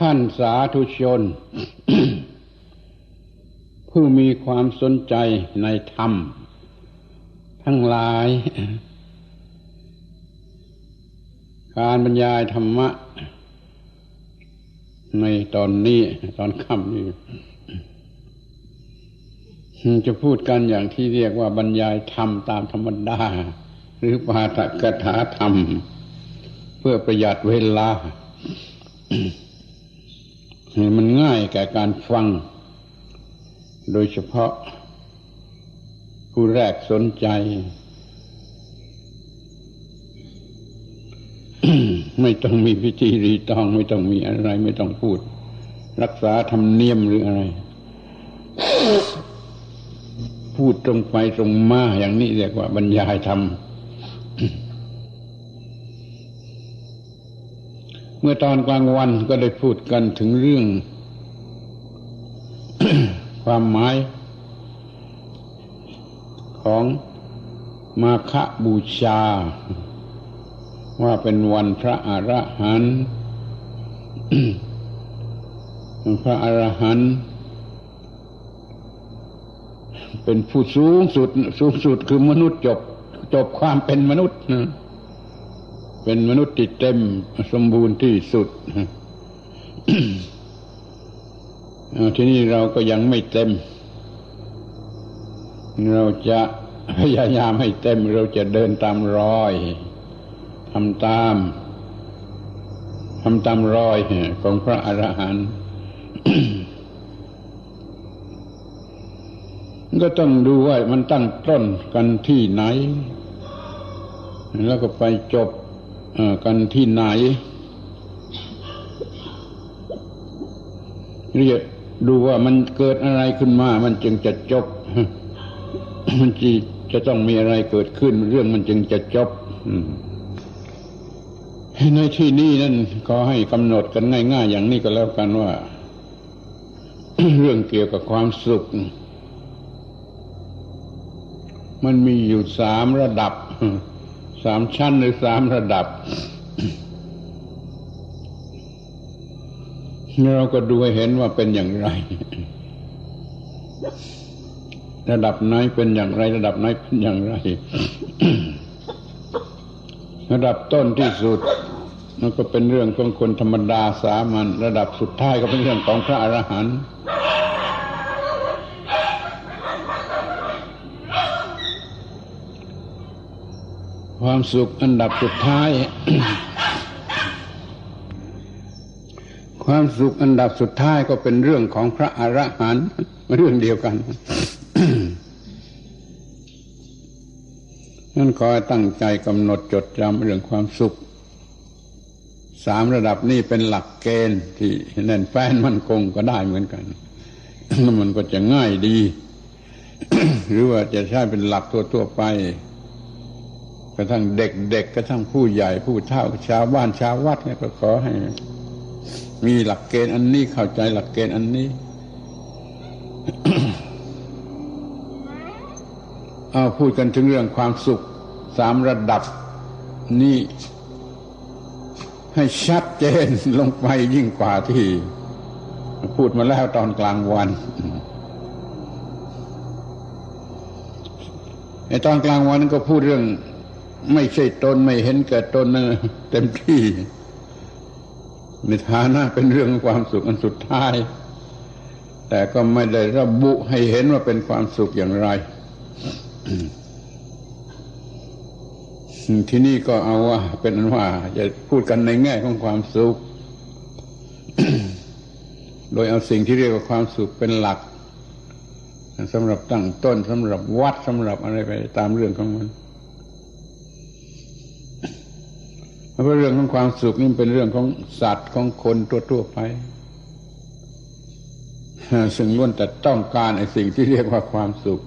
ท่านสาธุชน ผู้มีความสนใจในธรรม ทั้งหลาย การบรรยายธรรมะ ในตอนนี้ตอนค่ำนี้จะพูดกันอย่างที่เรียกว่าบรรยายธรรมตามธรรมดา หรือปาฐกถาธรรม เพื่อประหยัดเวลา มันง่ายแก่การฟัง โดยเฉพาะ ผู้แรกสนใจ ไม่ต้องมีพิธีรีตอง ไม่ต้องมีอะไร ไม่ต้องพูด รักษาธรรมเนียมหรืออะไร พูดตรงไปตรงมาอย่างนี้เรียกว่าบรรยายธรรม เมื่อตอนกลางวันก็ได้พูดกันถึงเรื่อง ความหมาย ของมาคบูชา ว่าเป็นวันพระอรหันต์พระอรหันต์เป็นผู้สูงสุด สูงสุดคือมนุษย์จบ จบความเป็นมนุษย์นะ เป็นมนุษย์ที่เต็มสมบูรณ์ที่สุดทีนี้เราก็ยังไม่เต็ม เราจะพยายามให้เต็มเราจะเดินตามรอยทำตามทำตามรอยของพระอรหันต์ก็ต้องดูว่ามันตั้งต้นกันที่ไหน แล้วก็ไปจบ กันที่ไหน เรียกดูว่ามันเกิดอะไรขึ้นมา มันจึงจะจบ มันจีจะต้องมีอะไรเกิดขึ้น เรื่องมันจึงจะจบในที่นี้นั่นก็ให้กำหนดกันง่ายๆ อย่างนี้ก็แล้วกันว่า เรื่องเกี่ยวกับความสุข มันมีอยู่สามระดับ สามชั้นหรือสามระดับเราก็ดูให้เห็นว่าเป็นอย่างไร ระดับไหนเป็นอย่างไร ระดับไหนเป็นอย่างไร ระดับต้นที่สุดมันก็เป็นเรื่องของคนธรรมดาสามัญระดับสุดท้ายก็เป็นเรื่องของพระอรหันต์ ความสุขอันดับสุดท้าย ความสุขอันดับสุดท้ายก็เป็นเรื่องของพระอรหันต์เรื่องเดียวกันนั่นขอยตั้งใจกำหนดจดจำเรื่องความสุข สามระดับนี้เป็นหลักเกณฑ์ที่แน่นแฟ้นมั่นคงก็ได้เหมือนกันมันก็จะง่ายดี หรือว่าจะใช้เป็นหลักทั่วๆไป กระทั่งเด็กๆกระทั่งผู้ใหญ่ผู้เฒ่าชาวบ้านชาววัดเนี่ยก็ขอให้ มีหลักเกณฑ์อันนี้เข้าใจหลักเกณฑ์อันนี้เอาพูดกันถึงเรื่องความสุขสามระดับนี่ให้ชัดเจนลงไปยิ่งกว่าที่ พูดมาแล้วตอนกลางวันไอ้ตอนกลางวันก็พูดเรื่อง ไม่ใช่ตนไม่เห็นแก่ตนนะเต็มที่ในฐานะเป็นเรื่องความสุขอันสุดท้าย แต่ก็ไม่ได้ระบุให้เห็นว่าเป็นความสุขอย่างไร ที่นี่ก็เอาว่า เป็นอันว่าจะพูดกันในแง่ของความสุข โดยเอาสิ่งที่เรียกว่าความสุขเป็นหลักสำหรับตั้งต้นสำหรับวัดสำหรับอะไรไปตามเรื่องของมัน เพราะเรื่องของความสุขนี่เป็นเรื่องของสัตว์ของคนทั่วๆไปซึ่งล้วนแต่ต้องการไอ้สิ่งที่เรียกว่าความสุข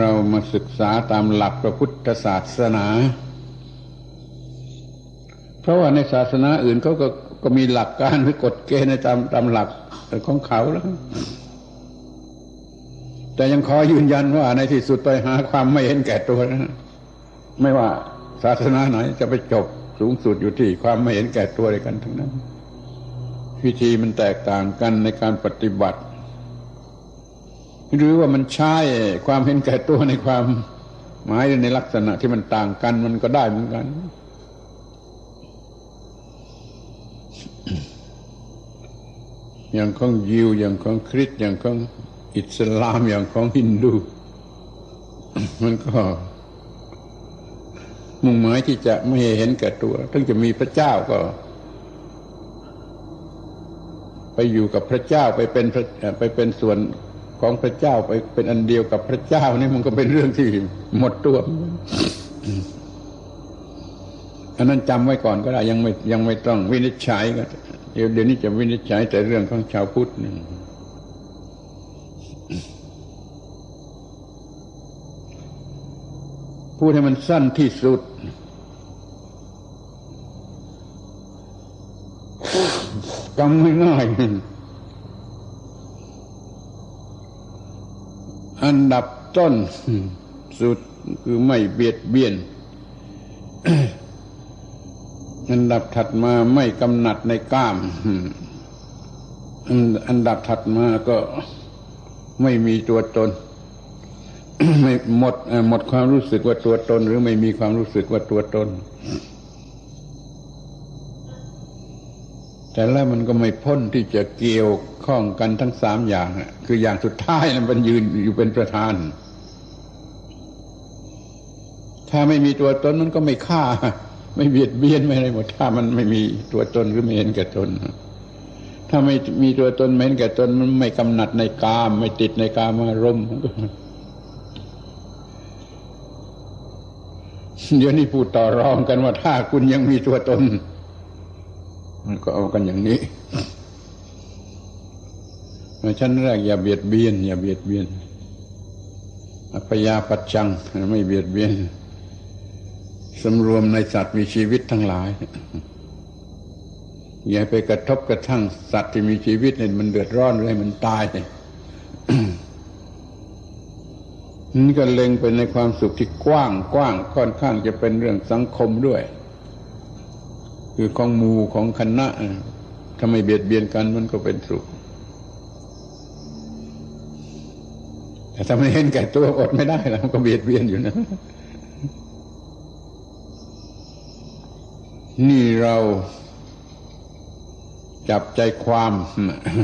เรามาศึกษาตามหลักพระพุทธศาสนา เพราะว่าในศาสนาอื่นเขาก็ก็มีหลักการหรือกฎเกณฑ์ในตามตามหลักของเขาแล้ว แต่ยังขอยืนยันว่าในที่สุดไปหาความไม่เห็นแก่ตัวนะ ไม่ว่าศาสนาไหนจะไปจบสูงสุดอยู่ที่ความไม่เห็นแก่ตัวในกันทั้งนั้น วิธีมันแตกต่างกันในการปฏิบัติ หรือว่ามันใช้ความเห็นแก่ตัวในความหมายในลักษณะที่มันต่างกันมันก็ได้เหมือนกัน อย่างของยิวอย่างของคริสต์อย่างของอิสลามอย่างของฮินดู มันก็ มุ่งหมายที่จะไม่เห็นแก่ตัวถึงจะมีพระเจ้าก็ ไปอยู่กับพระเจ้าไปเป็นไปเป็นส่วนของพระเจ้าไปเป็นอันเดียวกับพระเจ้านี่มันก็เป็นเรื่องที่หมดตัวอันนั้นจำไว้ก่อนก็ได้ยังไม่ยังไม่ต้องวินิจฉัยก็เดี๋ยวเดี๋ยวนี้จะวินิจฉัยแต่เรื่องของชาวพุทธหนึ่ง พูดให้มันสั้นที่สุด จำง่ายๆอันดับต้นสุดคือไม่เบียดเบียน อันดับถัดมาไม่กำหนัดในกล้าม อันดับถัดมาก็ไม่มีตัวตน ไม่หมดหมดความรู้สึกว่าตัวตน หรือไม่มีความรู้สึกว่าตัวตน แต่แล้วมันก็ไม่พ้นที่จะเกี่ยวข้องกันทั้งสามอย่างคืออย่างสุดท้ายมันยืนอยู่เป็นประธาน ถ้าไม่มีตัวตนมันก็ไม่ฆ่า ไม่เบียดเบียนไม่อะไรหมดถ้ามันไม่มีตัวตนหรือไม่เห็นแก่ตนถ้าไม่มีตัวตนไม่เห็นแก่ตนมันไม่กำหนัดในกาม ไม่ติดในกามารมณ์ เดี๋ยวนี้พูดต่อรองกันว่าถ้าคุณยังมีตัวตน มันก็เอากันอย่างนี้ชั้นแรกอย่าเบียดเบียน อย่าเบียดเบียนอัพยาปัจจังไม่เบียดเบียนสำรวมในสัตว์มีชีวิตทั้งหลาย อย่าไปกระทบกระทั่งสัตว์ที่มีชีวิตเนี่ยมันเดือดร้อนเลยมันตาย นี่ก็เล็งไปในความสุขที่กว้างกว้างค่อนข้างจะเป็นเรื่องสังคมด้วย คือของหมู่ของคณะถ้าไม่เบียดเบียนกันมันก็เป็นสุข แต่ถ้าไม่เห็นแก่ตัวอดไม่ได้แล้วก็เบียดเบียนอยู่นะ นี่เราจับใจความ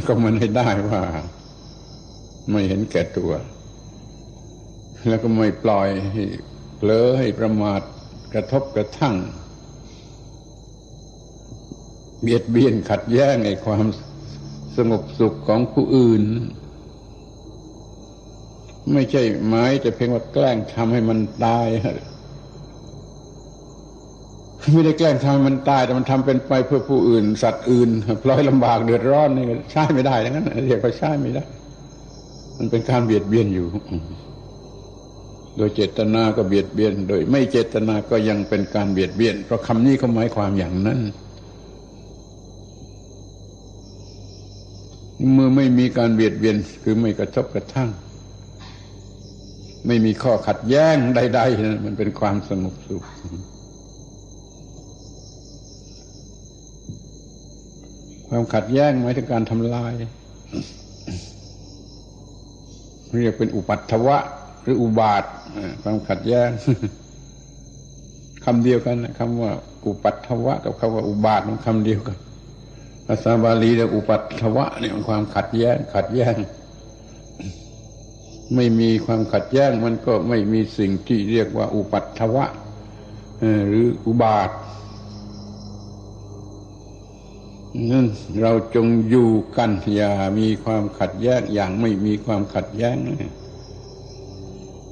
ก็มันให้ได้ว่า ไม่เห็นแก่ตัว แล้วก็ไม่ปล่อยให้เผลอให้ประมาทกระทบกระทั่ง เบียดเบียนขัดแย้งในความสงบสุขของผู้อื่น ไม่ใช่หมายจะเพียงว่าแกล้งทำให้มันตายไม่ได้แกล้งทำให้มันตาย แต่มันทำเป็นไปเพื่อผู้อื่น สัตว์อื่นพลอยลำบากเดือดร้อนนี่ใช้ไม่ได้ดังนั้นเรียกว่าใช้ไม่ได้ มันเป็นการเบียดเบียนอยู่ โดยเจตนาก็เบียดเบียน โดยไม่เจตนาก็ยังเป็นการเบียดเบียน เพราะคำนี้เขาหมายความอย่างนั้น เมื่อไม่มีการเบียดเบียนคือไม่กระทบกระทั่ง ไม่มีข้อขัดแย้งใดๆนะมันเป็นความสงบสุขความขัดแย้งหมายถึงการทำลาย เรียกเป็นอุปัตถวะ หรืออุบาทความขัดแย้งคำเดียวกันคำว่า อุปัตถวะ กับคำว่าอุบาทมันคำเดียวกันภาษาบาลีเรียกอุปัตถวะเนี่ยความขัดแย้ง ขัดแย้ง ไม่มีความขัดแย้ง มันก็ไม่มีสิ่งที่เรียกว่า อุปัตถวะหรืออุบาทนั่นเราจงอยู่กันอย่ามีความขัดแย้งอย่างไม่มีความขัดแย้ง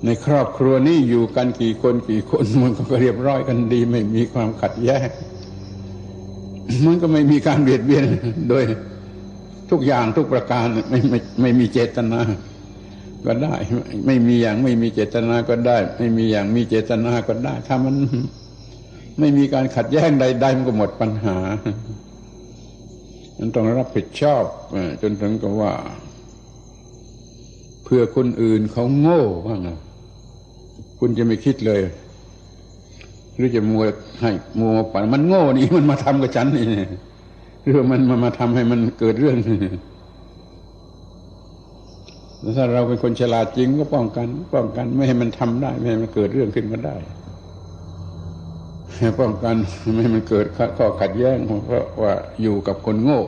ในครอบครัวนี้อยู่กันกี่คนกี่คนมันก็เรียบร้อยกันดี ไม่มีความขัดแย้งมันก็ไม่มีการเบียดเบียนโดยทุกอย่างทุกประการไม่ไม่ไม่มีเจตนา ก็ได้ ไม่มีอย่างไม่มีเจตนาก็ได้ ไม่มีอย่างมีเจตนาก็ได้ ถ้ามันไม่มีการขัดแย้งใดๆมันก็หมดปัญหามันต้องรับผิดชอบจนถึงกับว่า เพื่อคนอื่นเขาโง่ว่าไง คุณจะไม่คิดเลยหรือจะมัวให้มัวฝันมันโง่นี่มันมาทำกับฉันนี่หรือมันมามาทำให้มันเกิดเรื่องถ้าเราเป็นคนฉลาดจริงก็ป้องกัน ป้องกัน ไม่ให้มันทำได้ ไม่ให้มันเกิดเรื่องขึ้นมาได้ป้องกันไม่ให้มันเกิดข้อขัดแย้งเพราะว่าอยู่กับคนโง่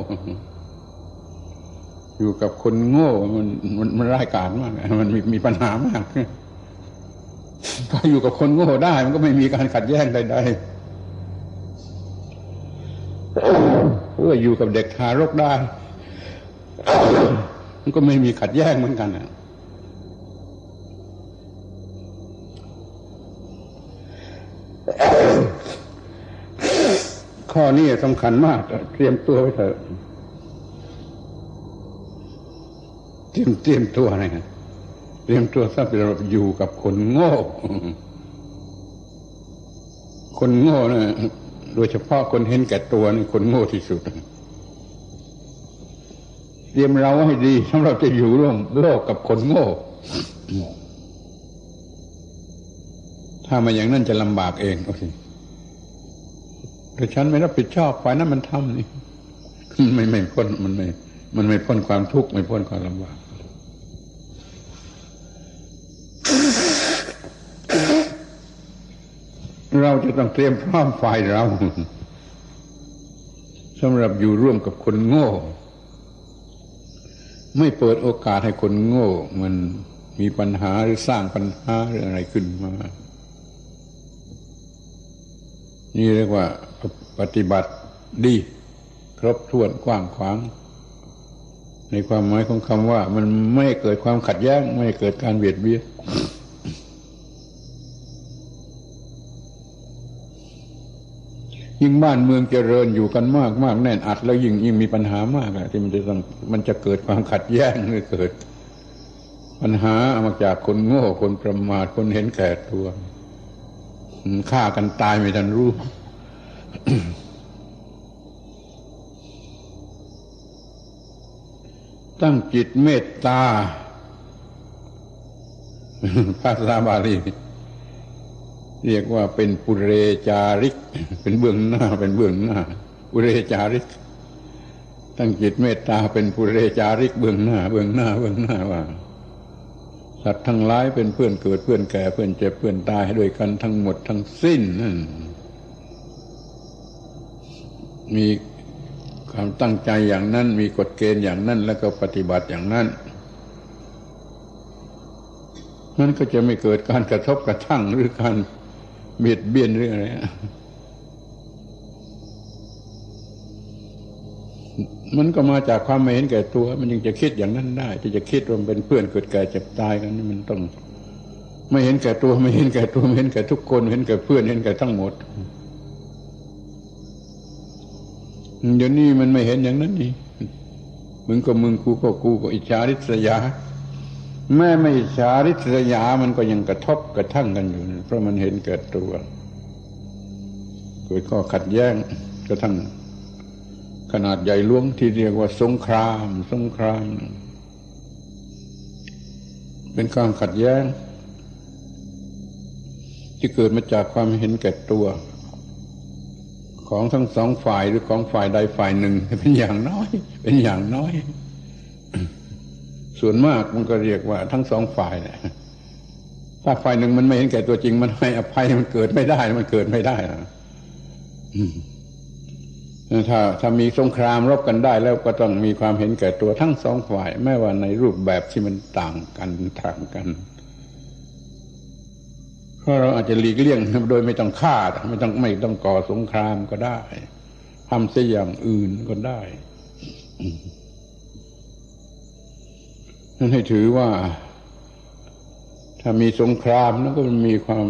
อยู่กับคนโง่ มันมันมันร้ายกาจมากมันมีมีปัญหามาก ถ้าอยู่กับคนโง่ได้ มันก็ไม่มีการขัดแย้งใดๆเอออยู่กับเด็กทารกได้ มันก็ไม่มีขัดแย้งเหมือนกันนะข้อนี้สำคัญมาก เตรียมตัวไว้เถอะ เตรียมเตรียมตัวนะ เตรียมตัวสำหรับอยู่กับคนโง่ คนโง่นะโดยเฉพาะคนเห็นแก่ตัวนี่คนโง่ที่สุด เตรียมเราให้ดีสำหรับจะอยู่ร่วมโลกกับคนโง่ ถ้ามาอย่างนั้นจะลำบากเองโอเคแต่ฉันไม่รับผิดชอบฝ่ายนั้นมันทำนี่ ไม่ไม่พ้นมันไม่ มันไม่พ้นความทุกข์ไม่พ้นความลำบาก เราจะต้องเตรียมพร้อมฝ่ายเราสำหรับอยู่ร่วมกับคนโง่ ไม่เปิดโอกาสให้คนโง่ มันมีปัญหาหรือสร้างปัญหาหรืออะไรขึ้นมา นี่เรียกว่าปฏิบัติดี ครบถ้วนกว้างขวาง ในความหมายของคำว่า มันไม่เกิดความขัดแย้ง ไม่เกิดการเบียดเบียน ยิ่งบ้านเมืองเจริญอยู่กันมากมากแน่นอัด แล้วยิ่งยิ่งมีปัญหามากอะที่มันจะต้องมันจะเกิดความขัดแย้งหรือเกิด ปัญหามาจากคนโง่คนประมาทคนเห็นแก่ตัวฆ่ากันตายไม่ทันรู้ตั้งจิตเมตตาภาษาบาลี เรียกว่าเป็นปุเรจาริก เป็นเบื้องหน้า เป็นเบื้องหน้า ปุเรจาริก ตั้งจิตเมตตาเป็นปุเรจาริก เบื้องหน้า เบื้องหน้า เบื้องหน้าว่าสัตว์ทั้งหลายเป็นเพื่อนเกิดเพื่อนแก่เพื่อนเจ็บเพื่อนตายด้วยกันทั้งหมดทั้งสิ้นนั่นมีความตั้งใจอย่างนั้น มีกฎเกณฑ์อย่างนั้น แล้วก็ปฏิบัติอย่างนั้นมันก็จะไม่เกิดการกระทบกระทั่งหรือการ เบียดเบียนหรืออะไรมันก็มาจากความไม่เห็นแก่ตัว มันยังจะคิดอย่างนั้นได้ ที่จะคิดรว่าเป็นเพื่อนเกิดแก่เจ็บตายกันนี่มันต้อง ไม่เห็นแก่ตัวไม่เห็นแก่ตัวไม่เห็นแก่ทุกคนเห็นแก่เพื่อนเห็นแก่ทั้งหมดเดี๋ยวนี้มันไม่เห็นอย่างนั้นนี่มึงก็มึงกูก็กูก็อิจฉาริษยา แม่ไม่อิจฉาริษยามันก็ยังกระทบกระทั่งกันอยู่ เพราะมันเห็นเกิดตัว เกิดข้อขัดแย้งกระทั่งขนาดใหญ่ล้วงที่เรียกว่าสงคราม สงคราม เป็นความขัดแย้ง ที่เกิดมาจากความเห็นแก่ตัว ของทั้งสองฝ่ายหรือของฝ่ายใดฝ่ายหนึ่งเป็นอย่างน้อย เป็นอย่างน้อย ส่วนมากมันก็เรียกว่าทั้งสองฝ่ายเนี่ยถ้าฝ่ายหนึ่งมันไม่เห็นแก่ตัวจริงมันให้อภัยมันเกิดไม่ได้มันเกิดไม่ได้ถ้าถ้ามีสงครามรบกันได้แล้วก็ต้องมีความเห็นแก่ตัวทั้งสองฝ่าย แม้ว่าในรูปแบบที่มันต่างกันต่างกันเพราะเราอาจจะหลีกเลี่ยงโดยไม่ต้องฆ่าไม่ต้องไม่ต้องก่อสงครามก็ได้ทำเสียอย่างอื่นก็ได้ นั่นให้ถือว่า ถ้ามีสงครามแล้วก็มีความ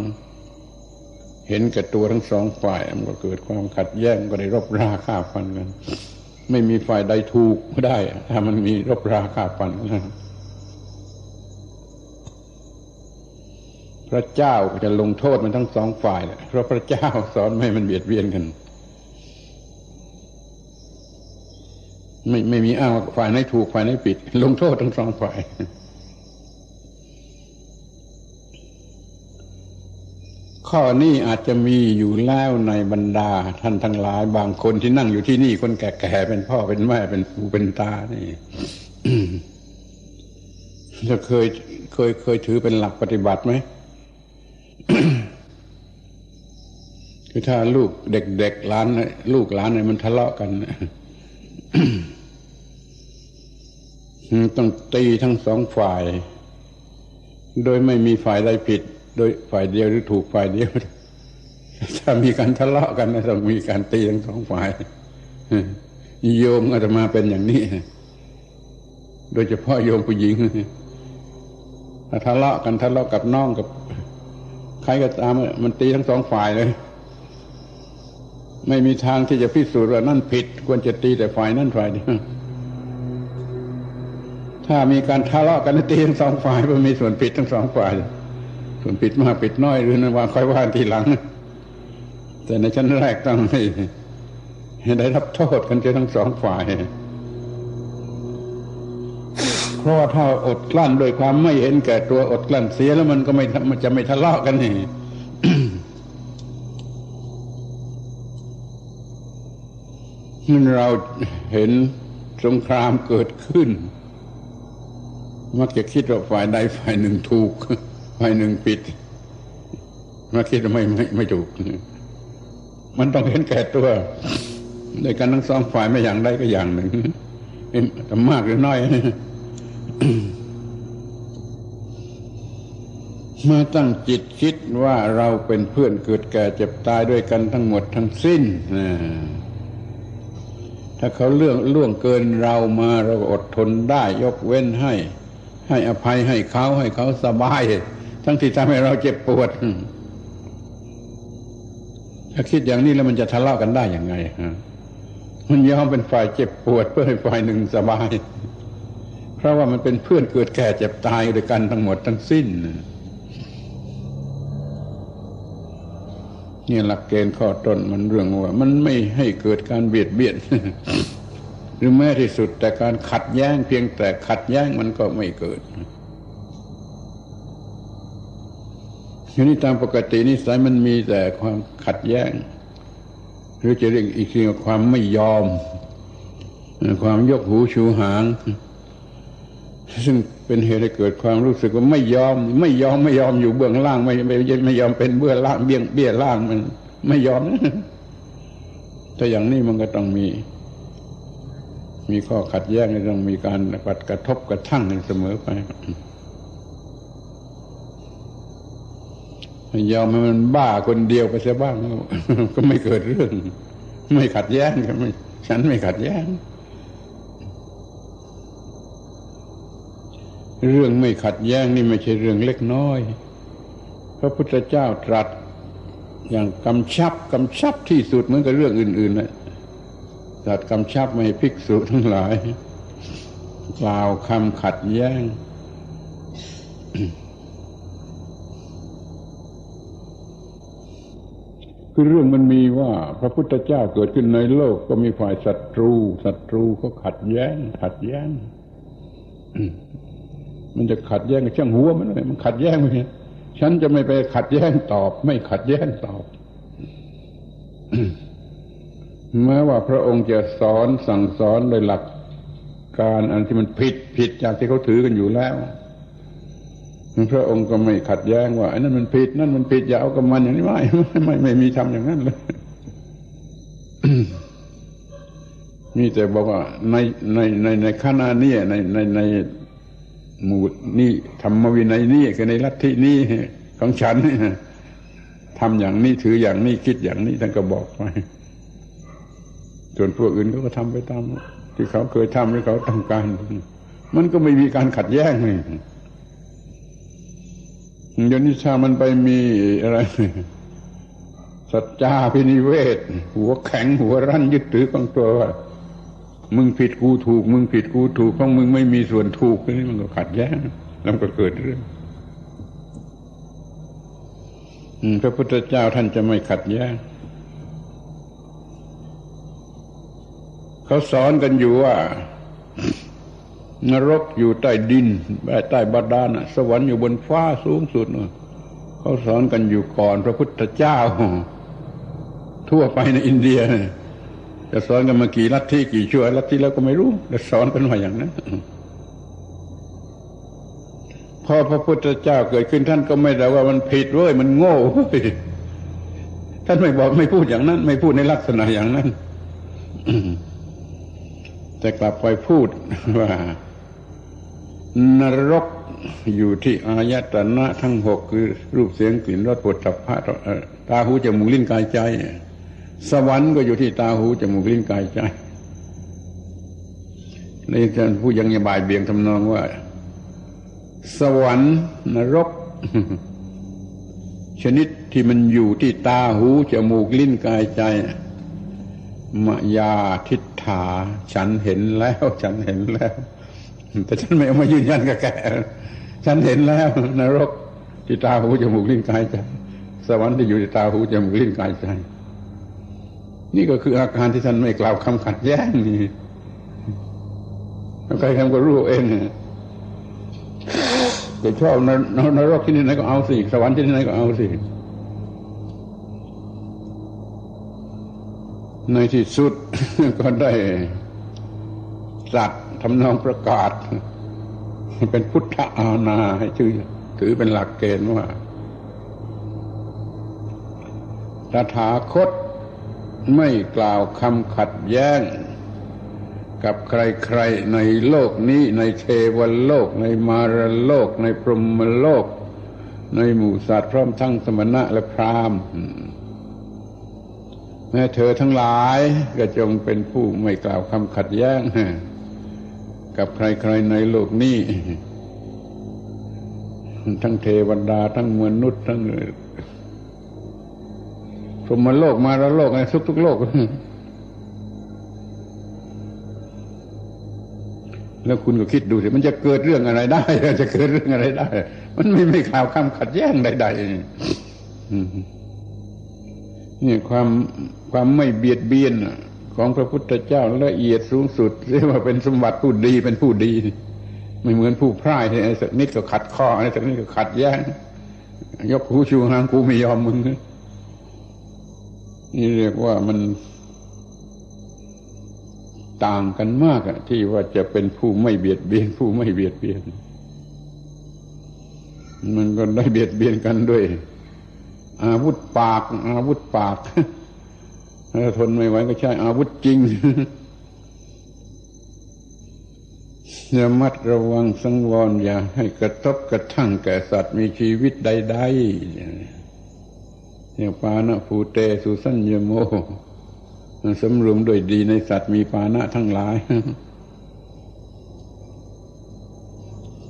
เห็นแก่ตัวทั้งสองฝ่าย มันก็เกิดความขัดแย้งก็ได้รบราฆ่าฟันกัน ไม่มีฝ่ายใดถูกได้ ถ้ามันมีรบราฆ่าฟันกันพระเจ้าจะลงโทษมันทั้งสองฝ่ายเพราะพระเจ้าสอนไม่ให้มันเบียดเบียนกัน ไม่ไม่มีอ้างว่าฝ่ายไหนถูกฝ่ายไหนผิด ลงโทษทั้งสองฝ่าย ข้อนี้อาจจะมีอยู่แล้วในบรรดา ท่านทั้งหลาย บางคนที่นั่งอยู่ที่นี่คนแก่ๆเป็นพ่อเป็นแม่เป็นปู่เป็นตานี่จะเคยเคยเคยถือเป็นหลักปฏิบัติไหมคือถ้าลูกเด็กๆหลานลูกหลานเนี่ยมันทะเลาะกัน ต้องตีทั้งสองฝ่าย โดยไม่มีฝ่ายใดผิด โดยฝ่ายเดียวหรือถูกฝ่ายเดียว ถ้ามีการทะเลาะกันนะต้องมีการตีทั้งสองฝ่ายโยมอาตมาเป็นอย่างนี้ โดยเฉพาะโยมผู้หญิงถ้าทะเลาะกันทะเลาะกับน้องกับ ใครก็ตามมันตีทั้งสองฝ่ายเลย ไม่มีทางที่จะพิสูจน์ว่านั่นผิด ควรจะตีแต่ฝ่ายนั่นฝ่ายเดียว ถ้ามีการทะเลาะกันตีทั้งสองฝ่ายมันมีส่วนผิดทั้งสองฝ่าย ส่วนผิดมากผิดน้อยหรือนั้นว่าค่อยว่าทีหลัง แต่ในชั้นแรกต้องให้ได้รับโทษกันทั้งสองฝ่ายเพราะว่าถ้าอดกลั้นโดยความไม่เห็นแก่ตัวอดกลั้นเสียแล้วมันก็ไม่มันจะไม่ทะเลาะกันนี่มันเราเห็นสงครามเกิดขึ้น มักจะคิดว่าฝ่ายใดฝ่ายหนึ่งถูก ฝ่ายหนึ่งผิดมักคิดว่าไม่ไม่ไม่ถูก มันต้องเห็นแก่ตัวโดยกันทั้งสองฝ่ายไม่อย่างใดก็อย่างหนึ่งแต่มากหรือน้อยมาตั้งจิตคิดว่าเราเป็นเพื่อนเกิดแก่เจ็บตายด้วยกันทั้งหมดทั้งสิ้นถ้าเขาเรื่องล่วงเกินเรามาเราก็อดทนได้ยกเว้นให้ ให้อภัยให้เขาให้เขาสบาย ทั้งที่ทำให้เราเจ็บปวด ถ้าคิดอย่างนี้แล้วมันจะทะเลาะกันได้อย่างไงฮะมันยอมเป็นฝ่ายเจ็บปวด เพื่อให้ฝ่ายหนึ่งสบาย เพราะว่ามันเป็นเพื่อนเกิดแก่เจ็บตายด้วยกันทั้งหมดทั้งสิ้นนี่หลักเกณฑ์ข้อต้นมันเรื่องว่า มันไม่ให้เกิดการเบียดเบียน หรือแม้ที่สุดแต่การขัดแย้งเพียงแต่ขัดแย้งมันก็ไม่เกิดทีนี้ตามปกตินิสัยมันมีแต่ความขัดแย้ง หรือจะเรียกอีกทีว่าความไม่ยอม ความยกหูชูหาง ซึ่งเป็นเหตุให้เกิดความรู้สึกว่าไม่ยอม ไม่ยอมไม่ยอมอยู่เบื้องล่างไม่ไม่ไม่ยอมเป็นเบื้องล่างเบี้ยงเบี้ยล่างมัน ไม่ยอมถ้าอย่างนี้มันก็ต้องมี มีข้อขัดแย้งต้องมีการปัดกระทบกระทั่งกันเสมอไปยอมให้มันบ้าคนเดียวไปเสียบ้าง ก็ไม่เกิดเรื่อง ไม่ขัดแย้งกันฉันไม่ขัดแย้ง เรื่องไม่ขัดแย้งนี่ไม่ใช่เรื่องเล็กน้อย พระพุทธเจ้าตรัส อย่างกำชับกำชับที่สุดเหมือนกับเรื่องอื่นๆนะ ตรัสกำชับไม่ภิกษุทั้งหลาย กล่าวคำขัดแย้ง คือเรื่องมันมีว่า พระพุทธเจ้าเกิดขึ้นในโลกก็มีฝ่ายศัตรูศัตรูก็ขัดแย้ง ขัดแย้ง มันจะขัดแย้งกับช่างหัวมันเลยมันขัดแย้งไปฉันจะไม่ไปขัดแย้งตอบ ไม่ขัดแย้งตอบ แม้ว่าพระองค์จะสอนสั่งสอนโดยหลักการอันที่มันผิดผิดจากที่เขาถือกันอยู่แล้วพระองค์ก็ไม่ขัดแย้งว่าไอ้นั่นมันผิดนั่นมันผิดอย่าเอากับมันอย่างนี้ไม่ไม่ไม่มีทำอย่างนั้นเลยมีแต่บอกว่าในในในในขณะนี้ในในในหมู่นี่ธรรมวินัยนี่คือในลัทธินี้ของฉันทำอย่างนี้ถืออย่างนี้คิดอย่างนี้ท่านก็บอกไป ส่วนพวกอื่นเขาก็ทำไปตามที่เขาเคยทำหรือเขาต้องการ มันก็ไม่มีการขัดแย้งเลยยนี้ชามันไปมีอะไร สัจจาพินิเวศ หัวแข็งหัวรั้นยึดถือของตัวว่ามึงผิดกูถูก มึงผิดกูถูกเพราะมึงไม่มีส่วนถูกนี่มันก็ขัดแย้งแล้วก็เกิดเรื่องพระพุทธเจ้าท่านจะไม่ขัดแย้ง เขาสอนกันอยู่ว่านรกอยู่ใต้ดินใต้บาดาลสวรรค์อยู่บนฟ้าสูงสุดเขาสอนกันอยู่ก่อนพระพุทธเจ้า ทั่วไปในอินเดียจะสอนกันมากี่ลัทธิกี่ชั่วลัทธิแล้วก็ไม่รู้แต่สอนกันมาอย่างนั้นพอพระพุทธเจ้าเกิดขึ้นท่านก็ไม่ได้ว่ามันผิดเว้ยมันโง่เว้ยท่านไม่บอกไม่พูดอย่างนั้น ไม่พูดในลักษณะอย่างนั้น แต่กลับไปพูดว่านรกอยู่ที่อายตนะทั้งหกคือรูปเสียงกลิ่นรสปุถะพระตาหูจมูกลิ้นกายใจ สวรรค์ก็อยู่ที่ตาหูจมูกลิ้นกายใจในท่านผู้ยังยบายเบี่ยงทำนองว่า สวรรค์นรก ชนิดที่มันอยู่ที่ตาหูจมูกลิ้นกายใจมายาทิฏ ฐาฉันเห็นแล้ว ฉันเห็นแล้ว แต่ฉันไม่เอามายืนยันกับแกฉันเห็นแล้ว นรกที่ตาหูจมูกลิ้นกายใจสวรรค์ที่อยู่ที่ตาหูจมูกลิ้นกายใจ นี่ก็คืออาการที่ท่านไม่กล่าวคำขัดแย้งนี่ใครทำก็รู้เองจะชอบนรกที่ไหนก็เอาสิสวรรค์ที่ไหนก็เอาสิ ในที่สุดก็ได้สัตว์ทำนองประกาศ เป็นพุทธอาณาให้ชื่อถือเป็นหลักเกณฑ์ว่าตถาคตไม่กล่าวคำขัดแย้ง กับใครๆในโลกนี้ในเทวโลก ในมารโลก ในพรหมโลก ในหมู่สัตว์พร้อมทั้งสมณะและพราหมณ์ เธอทั้งหลายก็จงเป็นผู้ไม่กล่าวคำขัดแย้งกับใครๆในโลกนี้ ทั้งเทวดาทั้งมนุษย์ทั้งพรหมโลกมารโลกในทุกๆโลก แล้วคุณก็คิดดูสิมันจะเกิดเรื่องอะไรได้ จะเกิดเรื่องอะไรได้ มันไม่ไม่ข่าวคำขัดแย้งใดๆ นี่ความความไม่เบียดเบียนของพระพุทธเจ้าละเอียดสูงสุดเรียกว่าเป็นสมบัติผู้ดีเป็นผู้ดี ไม่เหมือนผู้พร่ายที่ไอ้สักนิดก็ขัดข้อไอ้สักนิดก็ขัดแย้งยกหูชูหางกูไม่ยอมมึงนี่เรียกว่ามันต่างกันมากอะที่ว่าจะเป็นผู้ไม่เบียดเบียน ผู้ไม่เบียดเบียน มันก็ได้เบียดเบียนกันด้วย อาวุธปาก อาวุธปากทนไม่ไหวก็ใช้อาวุธจริงอย่ามัดระวังสังวรอย่าให้กระทบกระทั่งแก่สัตว์มีชีวิตใดๆอย่างปานะภูเตสุสัญญโมสำรวมด้วยดีในสัตว์มีปานะทั้งหลาย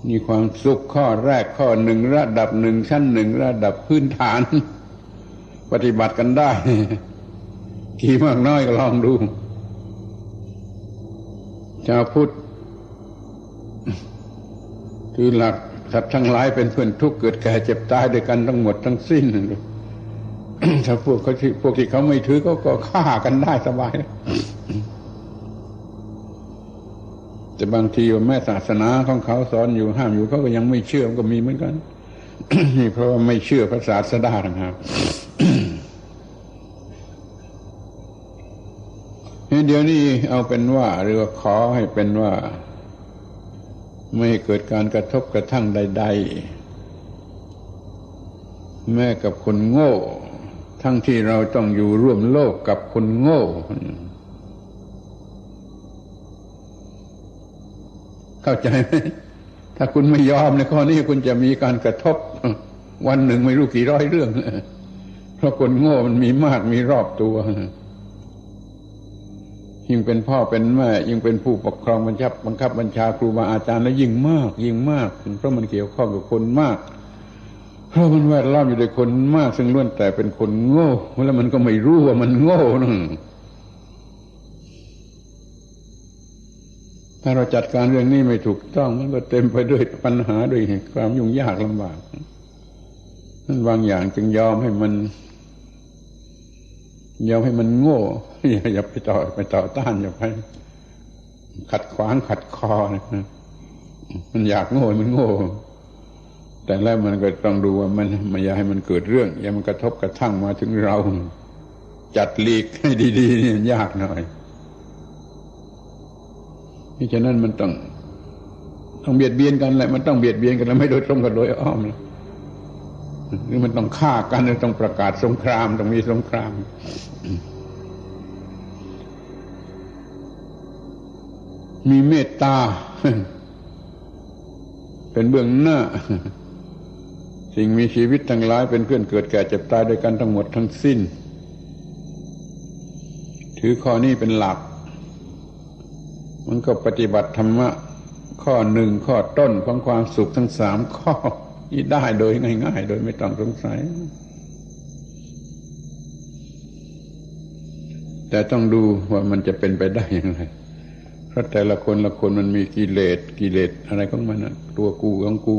มีความสุขข้อแรกข้อหนึ่งระดับหนึ่งชั้นหนึ่งระดับพื้นฐาน ปฏิบัติกันได้ กี่มากน้อยก็ลองดู ชาวพุทธคือหลักสัตว์ทั้งหลายเป็นเพื่อนทุกข์เกิดแก่เจ็บตายด้วยกันทั้งหมดทั้งสิ้นถ้าพวกเขาที่พวกที่เขาไม่ถือเขาก็ฆ่ากันได้สบายแต่บางทีว่าแม่ศาสนาของเขาสอนอยู่ห้ามอยู่เขาก็ยังไม่เชื่อก็มีเหมือนกันนี่เพราะว่าไม่เชื่อพระศาสดาครับเดี๋ยวนี้ เอาเป็นว่าหรือว่าขอให้เป็นว่า ไม่เกิดการกระทบกระทั่งใด ๆ แม้กับคนโง่ ทั้งที่เราต้องอยู่ร่วมโลกกับคนโง่เข้าใจไหมถ้าคุณไม่ยอมในข้อนี้คุณจะมีการกระทบ วันหนึ่งไม่รู้กี่ร้อยเรื่อง เพราะคนโง่มันมีมากมีรอบตัว ยิ่งเป็นพ่อเป็นแม่ยิ่งเป็นผู้ปกครองบัญชับบังคับบัญชาครูบาอาจารย์แล้วยิ่งมาก ยิ่งมากเพราะมันเกี่ยวข้องกับคนมาก เพราะมันแวดล้อมอยู่ด้วยคนมาก ซึ่งล้วนแต่เป็นคนโง่แล้วมันก็ไม่รู้ว่ามันโง่นะถ้าเราจัดการเรื่องนี้ไม่ถูกต้อง มันก็เต็มไปด้วยปัญหาด้วยความยุ่งยากลำบากนั่นบางอย่างจึงยอมให้มัน อยอมให้มันโง่อย่าไปต่อไปต่อต้านอย่าไปขัดขวางขัดคอนะมันอยากโง่มันโง่ แต่แล้วมันก็ต้องดูว่ามันม่อยาให้มันเกิดเรื่อง อย่ามันกระทบกระทั่งมาถึงเรา จัดหลีกให้ดีๆนี่ยากหน่อยเพราะฉะนั้นมันต้อง ต้องเบียดเบียนกันแหละมันต้องเบียดเบียนกันแล้วไม่โดยตรงกับโดยอ้อมหรื อมันต้องฆ่ากันหรือต้องประกาศสงครามต้องมีสงคราม มีเมตตา เป็นเบื้องหน้า สิ่งมีชีวิตทั้งหลาย เป็นเพื่อนเกิดแก่เจ็บตายด้วยกันทั้งหมดทั้งสิ้น ถือข้อนี้เป็นหลัก มันก็ปฏิบัติธรรมะข้อหนึ่งข้อต้นของความสุขทั้งสามข้อ นี้ได้โดยง่าย ๆ โดยไม่ต้องสงสัย แต่ต้องดูว่ามันจะเป็นไปได้อย่างไรเพราะแต่ละคนละคนมันมีกิเลสกิเลสอะไรของมันนะตัวกูของกู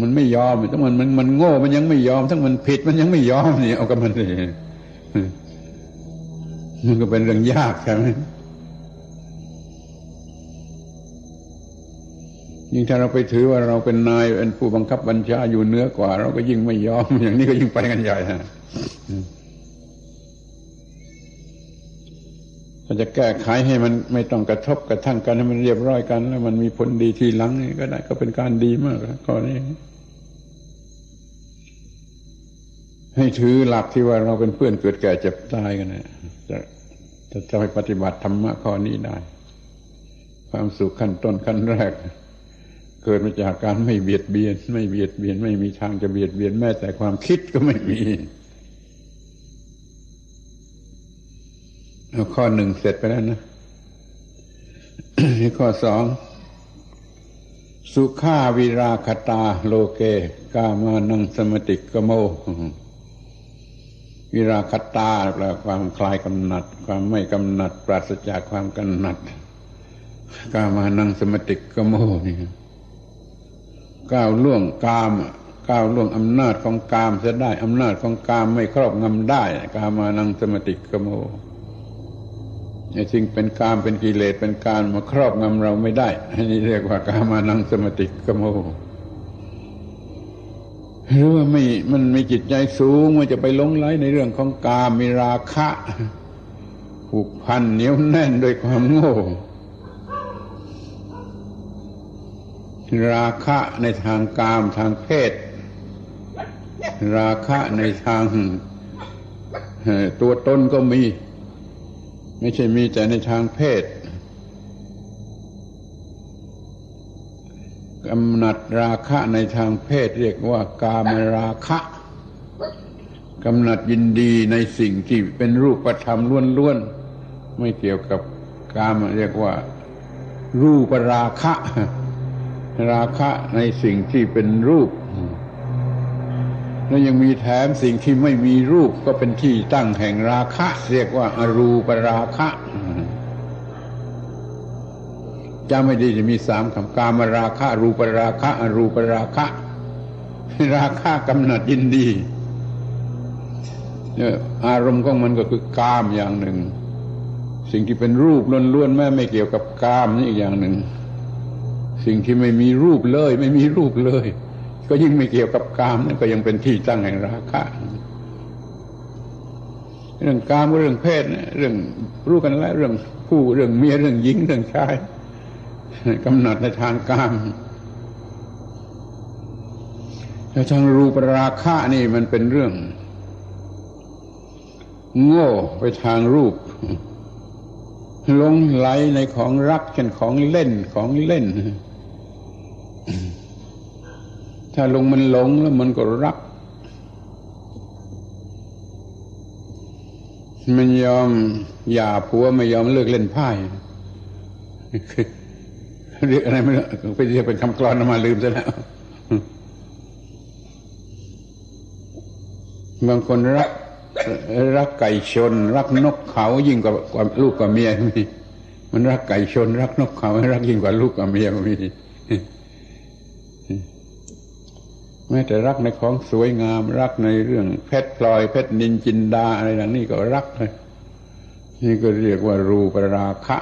มันไม่ยอมทั้งมันมันมันโง่มันยังไม่ยอม ทั้งมันผิดมันยังไม่ยอมนี่เอากับมันเลยมันก็เป็นเรื่องยากใช่ไหม ยิ่งถ้าเราไปถือว่าเราเป็นนายเป็นผู้บังคับบัญชาอยู่เหนือกว่า เราก็ยิ่งไม่ยอม อย่างนี้ก็ยิ่งไปกันใหญ่ฮะถ้าจะแก้ไขให้มันไม่ต้องกระทบกระทั่งกันให้มันเรียบร้อยกัน แล้วมันมีผลดีทีหลังนี่ก็ได้ก็เป็นการดีมากข้อนี้ให้ถือหลักที่ว่าเราเป็นเพื่อนเกิดแก่เจ็บตายกันนะจะจะจะไปปฏิบัติธรรมะข้อนี้ได้ ความสุขขั้นต้นขั้นแรก เกิดมาจากการไม่เบียดเบียน ไม่เบียดเบียน ไม่มีทางจะเบียดเบียนแม้แต่ความคิดก็ไม่มีเอาข้อหนึ่งเสร็จไปแล้วนะข้อสองสุขาวิราคตาโลเก กามานังสมติกโม วิราคตาแปลความคลายกำหนัด ความไม่กำหนัด ปราศจากความกำหนัด กามานังสมติกโมนี่ ก้าวล่วงกามก้าวล่วงอำนาจของกามจะได้อำนาจของกามไม่ครอบงำได้ กามานังสมติกโมไอ้สิ่งเป็นกามเป็นกิเลสเป็นการมาครอบงำเราไม่ได้ อันนี้เรียกว่ากามานังสมติกโมหรือว่าไม่มันมีจิตใจสูงมันจะไปลงไหลในเรื่องของกามมีราคะผูกพันเหนียวแน่นโดยความโง่ ราคะในทางกามทางเพศ ราคะในทางตัวตนก็มี ไม่ใช่มีแต่ในทางเพศกำหนัดราคะในทางเพศ เรียกว่ากามราคะกำหนัดยินดีในสิ่งที่เป็นรูปธรรมล้วนๆ ไม่เกี่ยวกับกามเรียกว่า รูปราคะ ราคะในสิ่งที่เป็นรูป แล้วยังมีแถมสิ่งที่ไม่มีรูปก็เป็นที่ตั้งแห่งราคะ เรียกว่าอารูปราคะจำไม่ดีจะมีสามคำกามราคะ รูปราคะ อรูปราคะ ราคะกำหนัดยินดีอารมณ์ของมันก็คือกามอย่างหนึ่ง สิ่งที่เป็นรูปล้วนๆแม่ไม่เกี่ยวกับกามนี่อีกอย่างหนึ่ง สิ่งที่ไม่มีรูปเลย ไม่มีรูปเลย ก็ยิ่งไม่เกี่ยวกับกามนั่นก็ยังเป็นที่ตั้งแห่งราคะเรื่องกามเรื่องเพศเรื่องรู้กันแล้วเรื่องผู้เรื่องเมียเรื่องหญิงเรื่องชายกำหนดในทางกามแต่ทางรูปราคะนี่มันเป็นเรื่อง โง่ไปทางรูปหลงไหลในของรักเช่นของเล่นของเล่น ถ้าลงมันหลงแล้วมันก็รัก มันยอมหย่าผัวไม่ยอมเลิกเล่นไพ่เรียกอะไรไม่รู้ไปเรียกเป็นคำกรอนมาลืมซะแล้วบางคนรักรักไก่ชน รักนกเขายิ่งกว่าลูกกับเมียมีมันรักไก่ชน รักนกเขารักยิ่งกว่าลูกกับเมียมี แม้แต่รักในของสวยงาม รักในเรื่องเพชรพลอยเพชรนินจินดาอะไรนั่นนี่ก็รักเลยนี่ก็เรียกว่ารูปราคะ